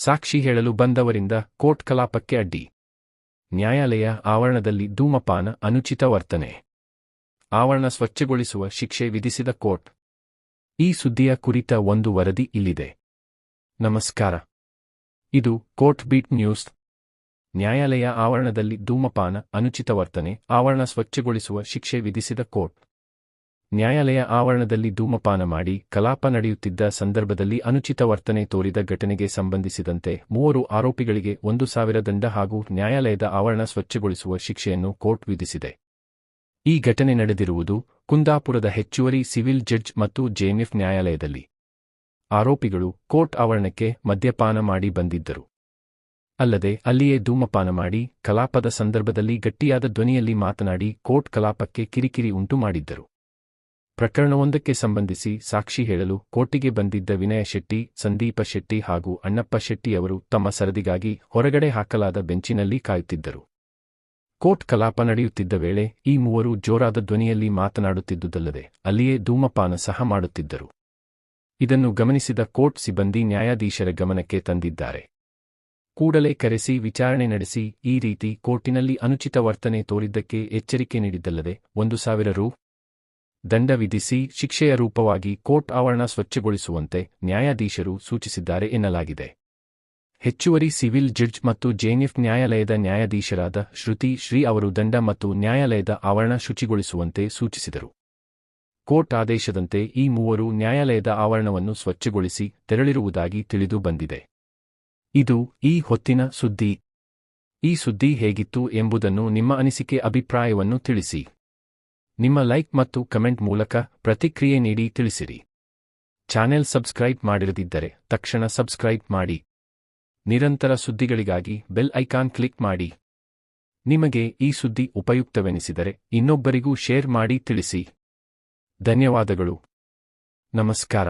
ಸಾಕ್ಷಿ ಹೇಳಲು ಬಂದವರಿಂದ ಕೋರ್ಟ್ ಕಲಾಪಕ್ಕೆ ಅಡ್ಡಿ. ನ್ಯಾಯಾಲಯ ಆವರಣದಲ್ಲಿ ಧೂಮಪಾನ ಅನುಚಿತ ವರ್ತನೆ. ಆವರಣ ಸ್ವಚ್ಛಗೊಳಿಸುವ ಶಿಕ್ಷೆ ವಿಧಿಸಿದ ಕೋರ್ಟ್. ಈ ಸುದ್ದಿಯ ಕುರಿತ ಒಂದು ವರದಿ ಇಲ್ಲಿದೆ. ನಮಸ್ಕಾರ. ಇದು ಕೋರ್ಟ್ ಬೀಟ್ ನ್ಯೂಸ್. ನ್ಯಾಯಾಲಯ ಆವರಣದಲ್ಲಿ ಧೂಮಪಾನ ಅನುಚಿತ ವರ್ತನೆ, ಆವರಣ ಸ್ವಚ್ಛಗೊಳಿಸುವ ಶಿಕ್ಷೆ ವಿಧಿಸಿದ ಕೋರ್ಟ್. ನ್ಯಾಯಾಲಯ ಆವರಣದಲ್ಲಿ ಧೂಮಪಾನ ಮಾಡಿ ಕಲಾಪ ನಡೆಯುತ್ತಿದ್ದ ಸಂದರ್ಭದಲ್ಲಿ ಅನುಚಿತ ವರ್ತನೆ ತೋರಿದ ಘಟನೆಗೆ ಸಂಬಂಧಿಸಿದಂತೆ ಮೂವರು ಆರೋಪಿಗಳಿಗೆ ಒಂದು ಸಾವಿರ ದಂಡ ಹಾಗೂ ನ್ಯಾಯಾಲಯದ ಆವರಣ ಸ್ವಚ್ಛಗೊಳಿಸುವ ಶಿಕ್ಷೆಯನ್ನು ಕೋರ್ಟ್ ವಿಧಿಸಿದೆ. ಈ ಘಟನೆ ನಡೆದಿರುವುದು ಕುಂದಾಪುರದ ಹೆಚ್ಚುವರಿ ಸಿವಿಲ್ ಜಡ್ಜ್ ಮತ್ತು ಜೆಎಂಎಫ್ ನ್ಯಾಯಾಲಯದಲ್ಲಿ. ಆರೋಪಿಗಳು ಕೋರ್ಟ್ ಆವರಣಕ್ಕೆ ಮದ್ಯಪಾನ ಮಾಡಿ ಬಂದಿದ್ದರು. ಅಲ್ಲದೆ ಅಲ್ಲಿಯೇ ಧೂಮಪಾನ ಮಾಡಿ ಕಲಾಪದ ಸಂದರ್ಭದಲ್ಲಿ ಗಟ್ಟಿಯಾದ ಧ್ವನಿಯಲ್ಲಿ ಮಾತನಾಡಿ ಕೋರ್ಟ್ ಕಲಾಪಕ್ಕೆ ಕಿರಿಕಿರಿ ಉಂಟು ಮಾಡಿದ್ದರು. ಪ್ರಕರಣವೊಂದಕ್ಕೆ ಸಂಬಂಧಿಸಿ ಸಾಕ್ಷಿ ಹೇಳಲು ಕೋರ್ಟಿಗೆ ಬಂದಿದ್ದ ವಿನಯ ಶೆಟ್ಟಿ, ಸಂದೀಪ ಶೆಟ್ಟಿ ಹಾಗೂ ಅಣ್ಣಪ್ಪ ಶೆಟ್ಟಿಯವರು ತಮ್ಮ ಸರದಿಗಾಗಿ ಹೊರಗಡೆ ಹಾಕಲಾದ ಬೆಂಚಿನಲ್ಲಿ ಕಾಯುತ್ತಿದ್ದರು. ಕೋರ್ಟ್ ಕಲಾಪ ನಡೆಯುತ್ತಿದ್ದ ವೇಳೆ ಈ ಮೂವರು ಜೋರಾದ ಧ್ವನಿಯಲ್ಲಿ ಮಾತನಾಡುತ್ತಿದ್ದುದಲ್ಲದೆ ಅಲ್ಲಿಯೇ ಧೂಮಪಾನ ಸಹ ಮಾಡುತ್ತಿದ್ದರು. ಇದನ್ನು ಗಮನಿಸಿದ ಕೋರ್ಟ್ ಸಿಬ್ಬಂದಿ ನ್ಯಾಯಾಧೀಶರ ಗಮನಕ್ಕೆ ತಂದಿದ್ದಾರೆ. ಕೂಡಲೇ ಕರೆಸಿ ವಿಚಾರಣೆ ನಡೆಸಿ ಈ ರೀತಿ ಕೋರ್ಟಿನಲ್ಲಿ ಅನುಚಿತ ವರ್ತನೆ ತೋರಿದ್ದಕ್ಕೆ ಎಚ್ಚರಿಕೆ ನೀಡಿದ್ದಲ್ಲದೆ ಒಂದು ಸಾವಿರ ರು. ದಂಡ ವಿಧಿಸಿ ಶಿಕ್ಷೆಯ ರೂಪವಾಗಿ ಕೋರ್ಟ್ ಆವರಣ ಸ್ವಚ್ಛಗೊಳಿಸುವಂತೆ ನ್ಯಾಯಾಧೀಶರು ಸೂಚಿಸಿದ್ದಾರೆ ಎನ್ನಲಾಗಿದೆ. ಹೆಚ್ಚುವರಿ ಸಿವಿಲ್ ಜಡ್ಜ್ ಮತ್ತು ಜೆಎನ್ಎಫ್ ನ್ಯಾಯಾಲಯದ ನ್ಯಾಯಾಧೀಶರಾದ ಶ್ರುತಿ, ಶ್ರೀ ಅವರು ದಂಡ ಮತ್ತು ನ್ಯಾಯಾಲಯದ ಆವರಣ ಶುಚಿಗೊಳಿಸುವಂತೆ ಸೂಚಿಸಿದರು. ಕೋರ್ಟ್ ಆದೇಶದಂತೆ ಈ ಮೂವರು ನ್ಯಾಯಾಲಯದ ಆವರಣವನ್ನು ಸ್ವಚ್ಛಗೊಳಿಸಿ ತೆರಳಿರುವುದಾಗಿ ತಿಳಿದು ಬಂದಿದೆ. ಇದು ಈ ಹೊತ್ತಿನ ಸುದ್ದಿ. ಈ ಸುದ್ದಿ ಹೇಗಿತ್ತು ಎಂಬುದನ್ನು ನಿಮ್ಮ ಅನಿಸಿಕೆ ಅಭಿಪ್ರಾಯವನ್ನು ತಿಳಿಸಿ. ನಿಮ್ಮ ಲೈಕ್ ಮತ್ತು ಕಮೆಂಟ್ ಮೂಲಕ ಪ್ರತಿಕ್ರಿಯೆ ನೀಡಿ ತಿಳಿಸಿರಿ. ಚಾನೆಲ್ ಸಬ್ಸ್ಕ್ರೈಬ್ ಮಾಡಿರದಿದ್ದರೆ ತಕ್ಷಣ ಸಬ್ಸ್ಕ್ರೈಬ್ ಮಾಡಿ. ನಿರಂತರ ಸುದ್ದಿಗಳಿಗಾಗಿ ಬೆಲ್ ಐಕಾನ್ ಕ್ಲಿಕ್ ಮಾಡಿ. ನಿಮಗೆ ಈ ಸುದ್ದಿ ಉಪಯುಕ್ತವೆನಿಸಿದರೆ ಇನ್ನೊಬ್ಬರಿಗೂ ಶೇರ್ ಮಾಡಿ ತಿಳಿಸಿ. ಧನ್ಯವಾದಗಳು. ನಮಸ್ಕಾರ.